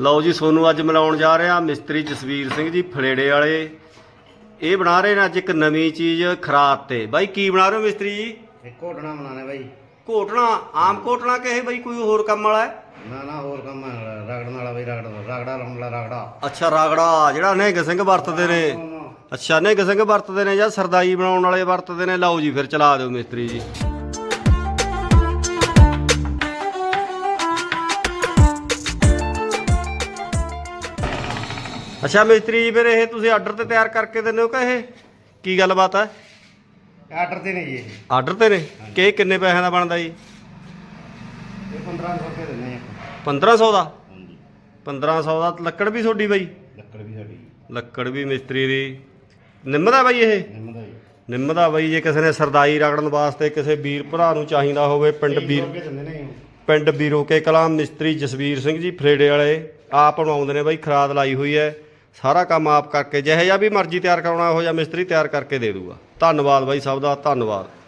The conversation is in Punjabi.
ਲਓ ਜੀ ਸੋਨੂੰ ਅੱਜ ਮਿਲਾਉਣ ਜਾ ਰਹੇ ਮਿਸਤਰੀ ਜਸਵੀਰ ਸਿੰਘ ਜੀ ਫਲੇੜੇ ਵਾਲੇ। ਇਹ ਬਣਾ ਰਹੇ ਨੇ ਅੱਜ ਇੱਕ ਨਵੀਂ ਚੀਜ਼ ਖਰਾਤ ਤੇ। ਬਾਈ ਕੀ ਬਣਾ ਰਹੇ ਹੋ ਮਿਸਤਰੀ ਜੀ? ਇੱਕ ਘੋਟਣਾ ਬਣਾਣਾ ਬਾਈ। ਘੋਟਣਾ ਆਮ ਘੋਟਣਾ ਕਹੇ ਬਾਈ ਕੋਈ ਹੋਰ ਕੰਮ ਵਾਲਾ ਹੈ? ਨਾ ਨਾ ਹੋਰ ਕੰਮ ਰਗੜਨ ਵਾਲਾ ਬਾਈ ਰਗੜ ਰਗੜਾ ਵਾਲਾ ਰਗੜਾ। ਅੱਛਾ ਰਾਗੜਾ ਜਿਹੜਾ ਨਿਹੰਗ ਸਿੰਘ ਵਰਤਦੇ ਨੇ। ਅੱਛਾ ਨਿਹੰਗ ਸਿੰਘ ਵਰਤਦੇ ਨੇ ਜਾਂ ਸਰਦਾਈ ਬਣਾਉਣ ਵਾਲੇ ਵਰਤਦੇ ਨੇ। ਲਓ ਜੀ ਫਿਰ ਚਲਾ ਦਿਓ ਮਿਸਤਰੀ ਜੀ। ਅੱਛਾ ਮਿਸਤਰੀ ਜੀ ਫਿਰ ਇਹ ਤੁਸੀਂ ਆਰਡਰ ਤੇ ਤਿਆਰ ਕਰਕੇ ਦਿੰਦੇ ਹੋ ਕਿ ਇਹ? ਕੀ ਗੱਲਬਾਤ ਹੈ ਆਰਡਰ ਤੇ ਨਹੀਂ ਜੀ ਇਹ। ਆਰਡਰ ਤੇ ਨੇ? ਕਿ ਕਿੰਨੇ ਪੈਸਿਆਂ ਦਾ ਬਣਦਾ ਜੀ? ਇਹ 1500 ਰੁਪਏ ਦਿੰਦੇ ਆ। 1500 ਦਾ? ਹਾਂਜੀ। 1500 ਦਾ ਲੱਕੜ ਵੀ ਤੁਹਾਡੀ ਬਾਈ? ਲੱਕੜ ਵੀ ਸਾਡੀ। ਲੱਕੜ ਵੀ ਮਿਸਤਰੀ ਦੀ। ਨਿੰਮ ਦਾ ਬਾਈ ਇਹ? ਨਿੰਮ ਦਾ ਜੀ। ਨਿੰਮ ਦਾ ਬਾਈ ਜੇ ਕਿਸੇ ਨੇ ਸਰਦਾਈ ਰਗੜਨ ਵਾਸਤੇ ਕਿਸੇ ਵੀਰ ਭਰਾ ਨੂੰ ਚਾਹੀਦਾ ਹੋਵੇ ਪਿੰਡ ਵੀਰ ਰੁਪਏ ਦਿੰਦੇ ਨੇ। ਪਿੰਡ ਕਲਾਂ ਮਿਸਤਰੀ ਜਸਵੀਰ ਸਿੰਘ ਜੀ ਫਰੇੜੇ ਵਾਲੇ ਆਪ ਬਣਾਉਂਦੇ ਨੇ ਬਾਈ ਖਰਾਦ ਲਾਈ ਹੋਈ ਹੈ। ਸਾਰਾ ਕੰਮ ਆਪ ਕਰਕੇ, ਜਿਹੋ ਜਿਹਾ ਵੀ ਮਰਜ਼ੀ ਤਿਆਰ ਕਰਾਉਣਾ ਹੋ ਜਿਹਾ ਮਿਸਤਰੀ ਤਿਆਰ ਕਰਕੇ ਦੇ ਦੂਗਾ। ਧੰਨਵਾਦ ਬਾਈ ਸਭ ਦਾ, ਧੰਨਵਾਦ।